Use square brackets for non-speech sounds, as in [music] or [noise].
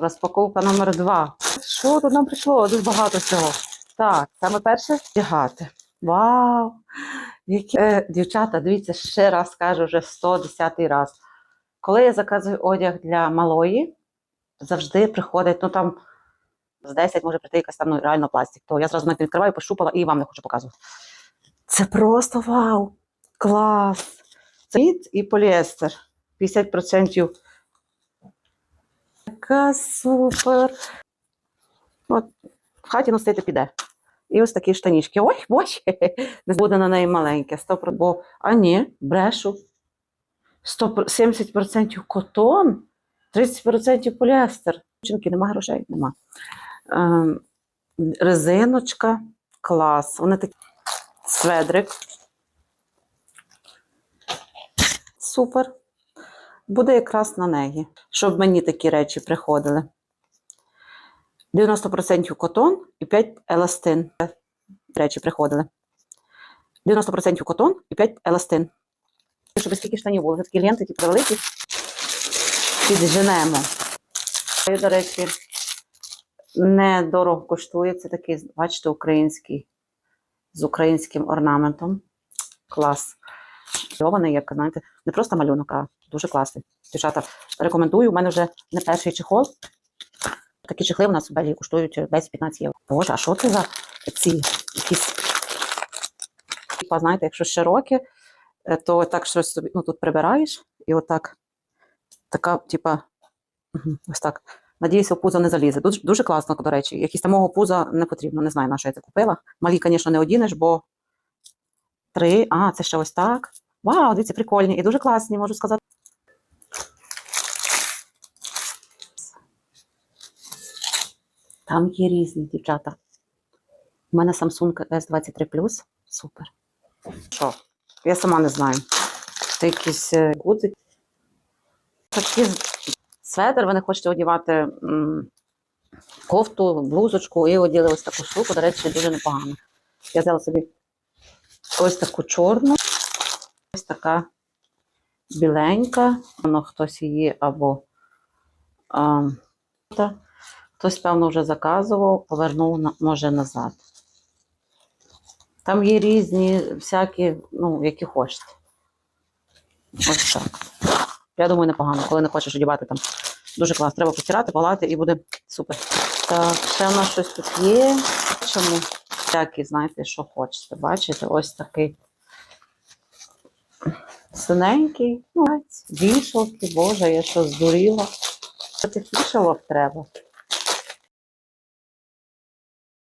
Розпаковка номер два. Що тут нам прийшло? Дуже багато всього. Так, саме перше вдягати. Вау! Які... Е, дівчата, дивіться, ще раз кажу, вже 110 раз. Коли я заказую одяг для малої, завжди приходить, ну там з 10 може прийти якась там ну, реально пластик. То я зразу навіть відкриваю, пощупала і вам не хочу показувати. Це просто вау! Клас! Це і поліестер. 50% Яка супер. От, в хаті носити піде. І ось такі штанішки. Ой, ой, [laughs] не буде на неї маленьке. 100%, бо, а ні, брешу. 100, 70% котон, 30% поліестер. Жінки, нема грошей, нема. Ем, резиночка, клас. Вони такі сведрик. Супер. Буде якраз на неї, щоб мені такі речі приходили. 90% котон і 5 еластин. Речі приходили. 90% котон і 5 еластин. Щоб скільки штанів було, такі ленти, ті великі. Підженемо. Це, до речі, недорого коштує. Це такий, бачите, український з українським орнаментом. Клас. Мальований, як знаєте, не просто малюнок, а дуже класний. Дівчата, рекомендую. У мене вже не перший чехол. Такі чехли у нас в Белгії коштують 10-15 євро. Боже, а що це за ці якісь. Типа, знаєте, якщо широке, е, то так щось собі ну, тут прибираєш, і отак, така, типа, ось так. Надіюся, в пузо не залізе. Дуже, дуже класно, до речі. Якісь самого пуза не потрібно. Не знаю, на що я це купила. Малі, звісно, не одінеш, бо три. А, це ще ось так. Вау, дивіться, прикольні і дуже класні, можу сказати. Там є різні дівчата. У мене Samsung S23 Супер. Що? Я сама не знаю. Це якісь е, гудзики. Такі светр, ви не хочете одягати м, кофту, блузочку і оділи ось таку штуку. До речі, дуже непогано. Я взяла собі ось таку чорну, ось така біленька. Воно хтось її або а, хтось, певно, вже заказував, повернув може назад. Там є різні, всякі, ну, які хочете. Ось так. Я думаю, непогано. Коли не хочеш одягати там дуже класно. Треба постирати, палати і буде супер. Так, ще в нас щось тут є. Чому? Всякі, знаєте, що хочете. Бачите, ось такий синенький. Ну, вішалки, боже, я що здуріла. Що тих вішалок треба?